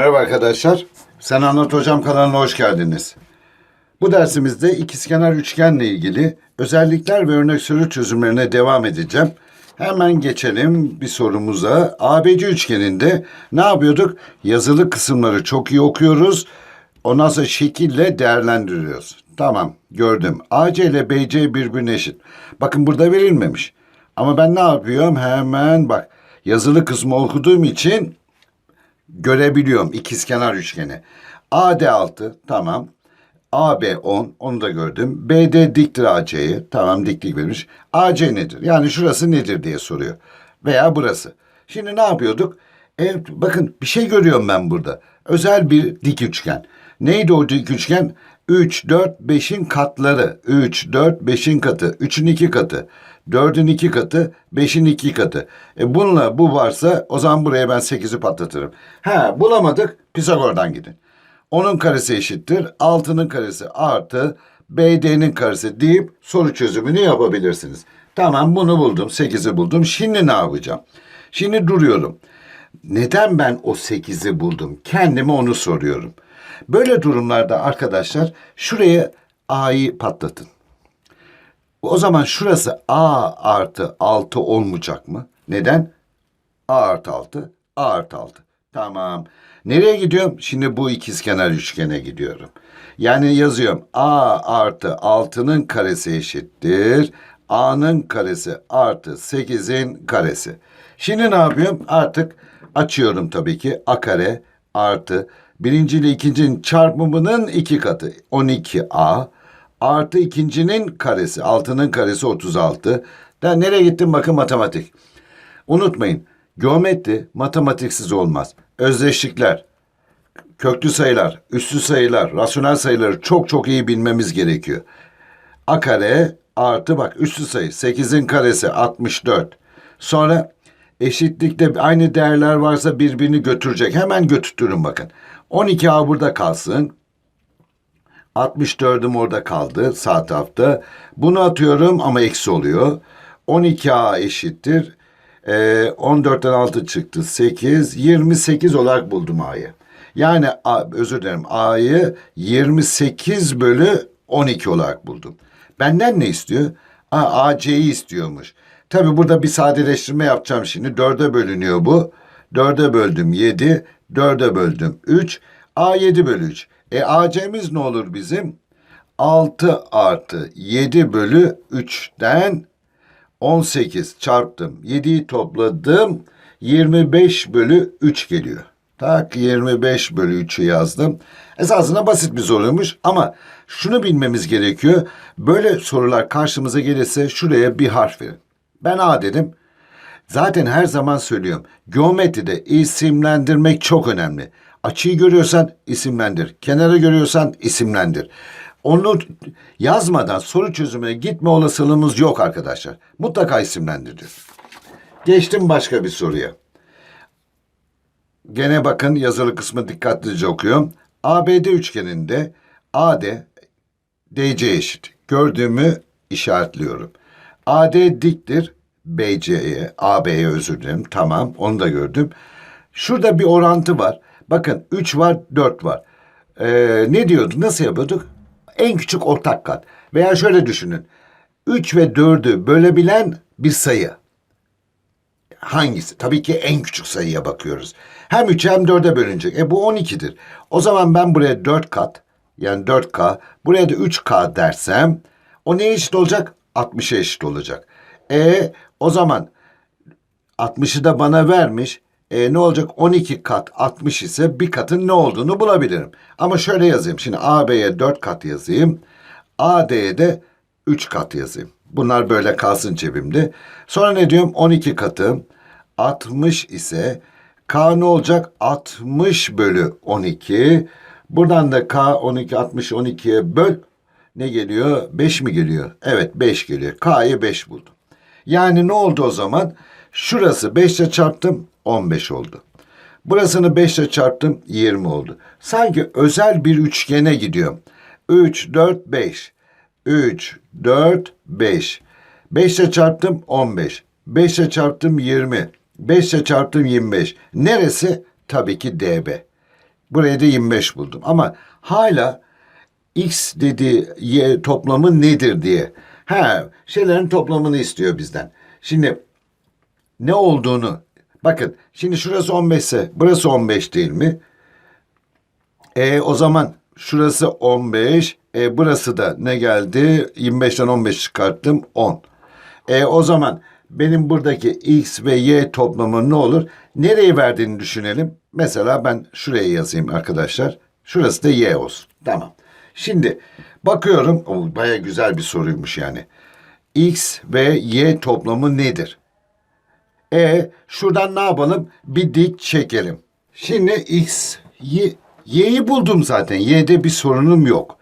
Merhaba arkadaşlar. Sen Anlat Hocam kanalına hoş geldiniz. Bu dersimizde ikizkenar üçgenle ilgili özellikler ve örnek soru çözümlerine devam edeceğim. Hemen geçelim bir sorumuza. ABC üçgeninde ne yapıyorduk? Yazılı kısımları çok iyi okuyoruz. Ondan sonra şekille değerlendiriyoruz. Tamam gördüm. AC ile BC birbirine eşit. Bakın burada verilmemiş. Ama ben ne yapıyorum? Hemen bak yazılı kısmı okuduğum için görebiliyorum ikizkenar üçgeni. AD 6 tamam. AB 10 onu da gördüm. BD diktir AC'ye tamam diklik vermiş. AC nedir? Yani şurası nedir diye soruyor. Veya burası. Şimdi ne yapıyorduk? Evet, bakın bir şey görüyorum ben burada. Özel bir dik üçgen. Neydi o dik üçgen? 3, 4, 5'in katları. 3, 4, 5'in katı. 3'ün 2 katı. 4'ün 2 katı. 5'in 2 katı. E bununla bu varsa o zaman buraya ben 8'i patlatırım. Ha bulamadık. Pisagor'dan gidin. Onun karesi eşittir. 6'nın karesi artı BD'nin karesi deyip soru çözümünü yapabilirsiniz. Tamam bunu buldum. 8'i buldum. Şimdi ne yapacağım? Şimdi duruyorum. Neden ben o 8'i buldum? Kendime onu soruyorum. Böyle durumlarda arkadaşlar şuraya A'yı patlatın. O zaman şurası A artı 6 olmayacak mı? Neden? A artı 6, A artı 6. Tamam. Nereye gidiyorum? Şimdi bu ikizkenar üçgene gidiyorum. Yani yazıyorum A artı 6'nın karesi eşittir. A'nın karesi artı 8'in karesi. Şimdi ne yapıyorum? Artık açıyorum tabii ki. A kare artı birinci ile ikincinin çarpımının iki katı. 12A artı ikincinin karesi. Altının karesi 36. Da nereye gittim? Bakın matematik. Unutmayın. Geometri matematiksiz olmaz. Özdeşlikler, köklü sayılar, üslü sayılar, rasyonel sayıları çok çok iyi bilmemiz gerekiyor. A kare artı bak üslü sayı 8'in karesi 64. Sonra eşitlikte aynı değerler varsa birbirini götürecek. Hemen götürtürün bakın. 12A burada kalsın. 64'üm orada kaldı sağ tarafta. Bunu atıyorum ama eksi oluyor. 12A eşittir. Ee, 14'ten 6 çıktı 8. 28 olarak buldum A'yı. Yani A, özür dilerim A'yı 28 bölü 12 olarak buldum. Benden ne istiyor? A, AC'yi istiyormuş. Tabi burada bir sadeleştirme yapacağım şimdi. 4'e bölünüyor bu. 4'e böldüm 7. 4'e böldüm 3. A 7 bölü 3. E AC'miz ne olur bizim? 6 artı 7 bölü 3'ten 18 çarptım. 7'yi topladım. 25 bölü 3 geliyor. Tak 25 bölü 3'ü yazdım. Esasında basit bir soruymuş ama şunu bilmemiz gerekiyor. Böyle sorular karşımıza gelirse şuraya bir harf verin. Ben A dedim. Zaten her zaman söylüyorum. Geometride isimlendirmek çok önemli. Açıyı görüyorsan isimlendir. Kenarı görüyorsan isimlendir. Onu yazmadan soru çözümüne gitme olasılığımız yok arkadaşlar. Mutlaka isimlendir diyor. Geçtim başka bir soruya. Gene bakın yazılı kısmı dikkatlice okuyorum. ABD üçgeninde AD DC eşit. Gördüğümü işaretliyorum. AD diktir BC'ye, AB'ye özür dilerim. Tamam onu da gördüm. Şurada bir orantı var. Bakın 3 var 4 var. Ee, ne diyorduk? Nasıl yapıyorduk? En küçük ortak kat. Veya şöyle düşünün. 3 ve 4'ü bölebilen bir sayı. Hangisi? Tabii ki en küçük sayıya bakıyoruz. Hem 3'e hem 4'e bölünecek. E bu 12'dir. O zaman ben buraya 4 kat yani 4K buraya da 3K dersem o neye eşit olacak? 60'a eşit olacak. E o zaman 60'ı da bana vermiş. E, ne olacak? 12 kat 60 ise bir katın ne olduğunu bulabilirim. Ama şöyle yazayım. Şimdi AB'ye 4 kat yazayım. AD'ye de 3 kat yazayım. Bunlar böyle kalsın cebimde. Sonra ne diyorum? 12 katı 60 ise K ne olacak? 60 bölü 12. Buradan da K 12 60 12'ye böl. Ne geliyor? 5 mi geliyor? Evet 5 geliyor. K'yı 5 buldum. Yani ne oldu o zaman? Şurası 5 ile çarptım 15 oldu. Burasını 5 ile çarptım 20 oldu. Sanki özel bir üçgene gidiyorum. 3, 4, 5. 3, 4, 5. 5 ile çarptım 15. 5 ile çarptım 20. 5 ile çarptım 25. Neresi? Tabii ki DB. Buraya da 25 buldum. Ama hala x dediği y toplamı nedir diye. Ha, şeylerin toplamını istiyor bizden. Şimdi ne olduğunu bakın şimdi şurası 15 ise burası 15 değil mi? E o zaman şurası 15. E burası da ne geldi? 25'ten 15 çıkarttım 10. E o zaman benim buradaki x ve y toplamı ne olur? Nereyi verdiğini düşünelim. Mesela ben şuraya yazayım arkadaşlar. Şurası da y olsun. Tamam. Şimdi bakıyorum. O baya güzel bir soruymuş yani. X ve y toplamı nedir? E şuradan ne yapalım? Bir dik çekelim. Şimdi x, y, y'yi buldum zaten. Y'de bir sorunum yok.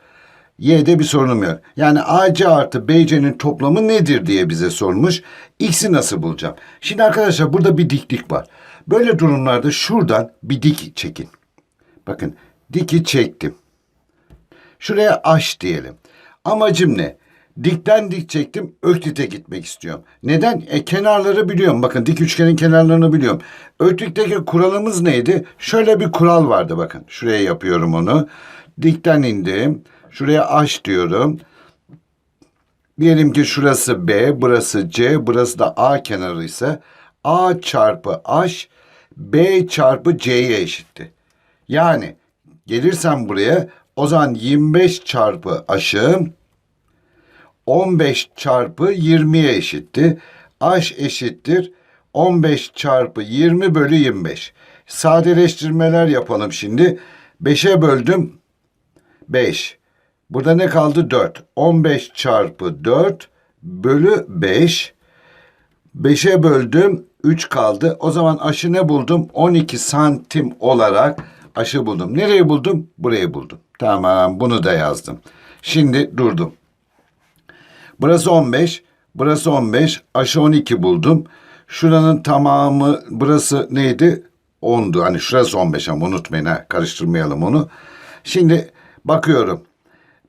Y'de bir sorunum yok. Yani AC artı BC'nin toplamı nedir diye bize sormuş. X'i nasıl bulacağım? Şimdi arkadaşlar burada bir diklik var. Böyle durumlarda şuradan bir dik çekin. Bakın diki çektim. Şuraya aş diyelim. Amacım ne? Dikten dik çektim, öklite gitmek istiyorum. Neden? E kenarları biliyorum. Bakın dik üçgenin kenarlarını biliyorum. Öklitteki kuralımız neydi? Şöyle bir kural vardı bakın. Şuraya yapıyorum onu. Dikten indim. Şuraya aş diyorum. Diyelim ki şurası B, burası C, burası da A kenarı ise A çarpı H B çarpı C'ye eşitti. Yani gelirsem buraya o zaman 25 çarpı H'ım 15 çarpı 20'ye eşitti. H eşittir 15 çarpı 20 bölü 25. Sadeleştirmeler yapalım şimdi. 5'e böldüm 5. Burada ne kaldı? 4. 15 çarpı 4 bölü 5. 5'e böldüm 3 kaldı. O zaman aşı ne buldum? 12 santim olarak aşı buldum. Nereyi buldum? Burayı buldum. Tamam bunu da yazdım. Şimdi durdum. Burası 15. Burası 15. Aşı 12 buldum. Şuranın tamamı burası neydi? 10'du. Hani şurası 15 ama unutmayın ha. Karıştırmayalım onu. Şimdi bakıyorum.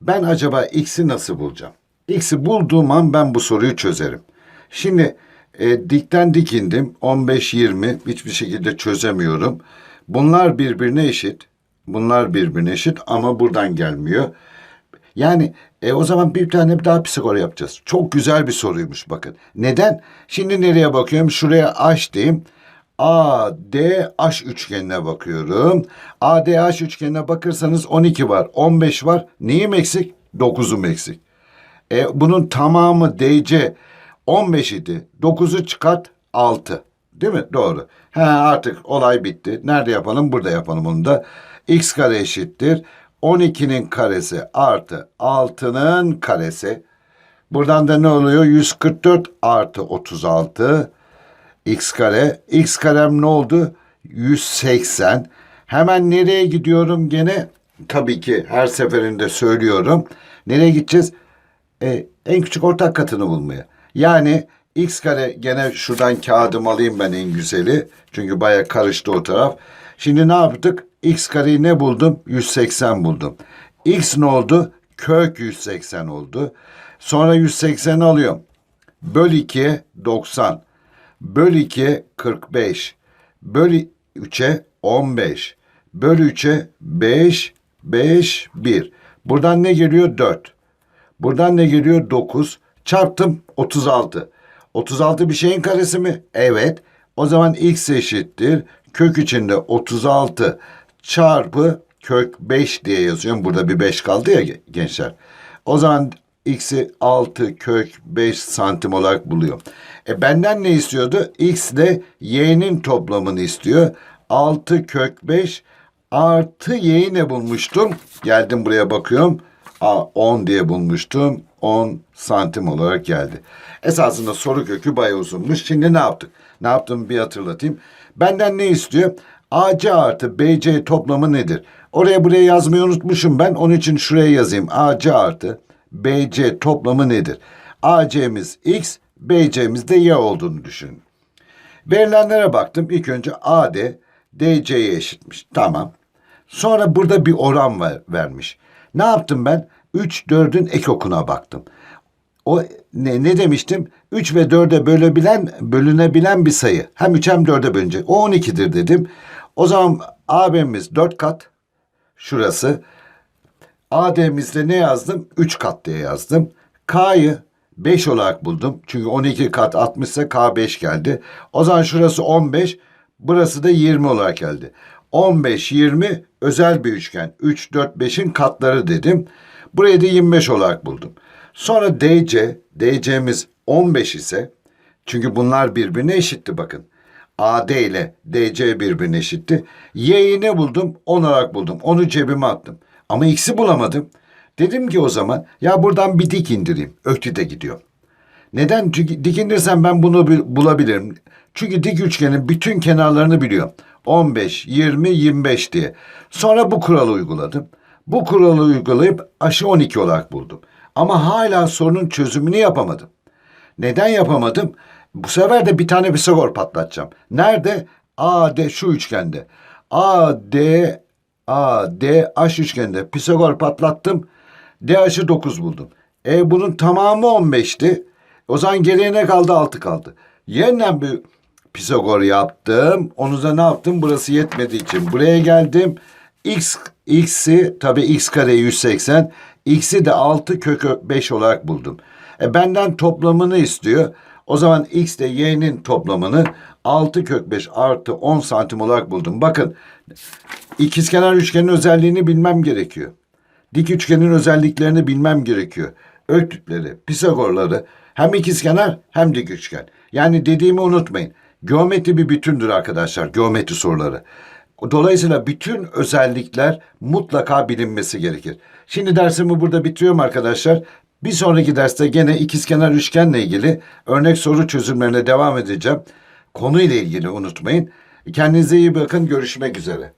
Ben acaba x'i nasıl bulacağım? X'i bulduğum an ben bu soruyu çözerim. Şimdi e, dikten dik indim. 15-20 hiçbir şekilde çözemiyorum. Bunlar birbirine eşit. Bunlar birbirine eşit ama buradan gelmiyor. Yani e, o zaman bir tane daha Pisagor yapacağız. Çok güzel bir soruymuş bakın. Neden? Şimdi nereye bakıyorum? Şuraya H diyeyim. ADH üçgenine bakıyorum. ADH üçgenine bakırsanız 12 var, 15 var. Neyim eksik? 9'um eksik. E, bunun tamamı DC 15 idi. 9'u çıkart 6. Değil mi? Doğru. He artık olay bitti. Nerede yapalım? Burada yapalım onu da. X kare eşittir. 12'nin karesi artı 6'nın karesi. Buradan da ne oluyor? 144 artı 36 x kare. x karem ne oldu? 180. Hemen nereye gidiyorum gene? Tabii ki her seferinde söylüyorum. Nereye gideceğiz? E, en küçük ortak katını bulmaya. Yani x kare gene şuradan kağıdımı alayım ben en güzeli. Çünkü baya karıştı o taraf. Şimdi ne yaptık? X kareyi ne buldum? 180 buldum. x ne oldu? Kök 180 oldu. Sonra 180 alıyorum. Böl 2 90. Böl 2 45. Böl 3'e 15. Böl 3'e 5 5 1. Buradan ne geliyor? 4. Buradan ne geliyor? 9. Çarptım 36. 36 bir şeyin karesi mi? Evet. O zaman x eşittir. Kök içinde 36 çarpı kök 5 diye yazıyorum. Burada bir 5 kaldı ya gençler. O zaman x'i 6 kök 5 santim olarak buluyor. E benden ne istiyordu? x ile y'nin toplamını istiyor. 6 kök 5 artı y'yi ne bulmuştum? Geldim buraya bakıyorum. Aa, 10 diye bulmuştum. 10 santim olarak geldi. Esasında soru kökü bayağı uzunmuş. Şimdi ne yaptık? Ne yaptığımı bir hatırlatayım. Benden ne istiyor? AC artı BC toplamı nedir? Oraya buraya yazmayı unutmuşum ben. Onun için şuraya yazayım. AC artı BC toplamı nedir? AC'miz X, BC'miz de Y olduğunu düşünün. Verilenlere baktım. İlk önce AD DC'ye eşitmiş. Tamam. Sonra burada bir oran var, vermiş. Ne yaptım ben? 3, 4'ün ek okuna baktım. O ne, ne demiştim? 3 ve 4'e bölebilen, bölünebilen bir sayı. Hem 3 hem 4'e bölünecek. O 12'dir dedim. O zaman AB'miz 4 kat, şurası. AD'mizde ne yazdım? 3 kat diye yazdım. K'yı 5 olarak buldum. Çünkü 12 kat 60 ise K 5 geldi. O zaman şurası 15, burası da 20 olarak geldi. 15, 20 özel bir üçgen. 3, 4, 5'in katları dedim. Burayı da 25 olarak buldum. Sonra DC, DC'miz 15 ise çünkü bunlar birbirine eşitti bakın. AD ile DC birbirine eşitti. Y'yi ne buldum? 10 olarak buldum. Onu cebime attım. Ama X'i bulamadım. Dedim ki o zaman ya buradan bir dik indireyim. Öktüde gidiyor. Neden? Çünkü dik indirsem ben bunu bil- bulabilirim. Çünkü dik üçgenin bütün kenarlarını biliyorum. 15, 20, 25 diye. Sonra bu kuralı uyguladım. Bu kuralı uygulayıp aşı 12 olarak buldum. Ama hala sorunun çözümünü yapamadım. Neden yapamadım? Bu sefer de bir tane Pisagor patlatacağım. Nerede? AD şu üçgende. AD AD H üçgende Pisagor patlattım. DH'ı 9 buldum. E bunun tamamı 15'ti. O zaman geriye ne kaldı? 6 kaldı. Yeniden bir Pisagor yaptım. Onu da ne yaptım? Burası yetmediği için buraya geldim. X x'i tabii x kare 180. X'i de 6 kök 5 olarak buldum. E benden toplamını istiyor. O zaman x ile y'nin toplamını 6 kök 5 artı 10 santim olarak buldum. Bakın ikizkenar üçgenin özelliğini bilmem gerekiyor. Dik üçgenin özelliklerini bilmem gerekiyor. Öktükleri, Pisagorları hem ikizkenar hem dik üçgen. Yani dediğimi unutmayın. Geometri bir bütündür arkadaşlar. Geometri soruları. Dolayısıyla bütün özellikler mutlaka bilinmesi gerekir. Şimdi dersimi burada bitiriyorum arkadaşlar. Bir sonraki derste gene ikizkenar üçgenle ilgili örnek soru çözümlerine devam edeceğim. Konuyla ilgili unutmayın. Kendinize iyi bakın. Görüşmek üzere.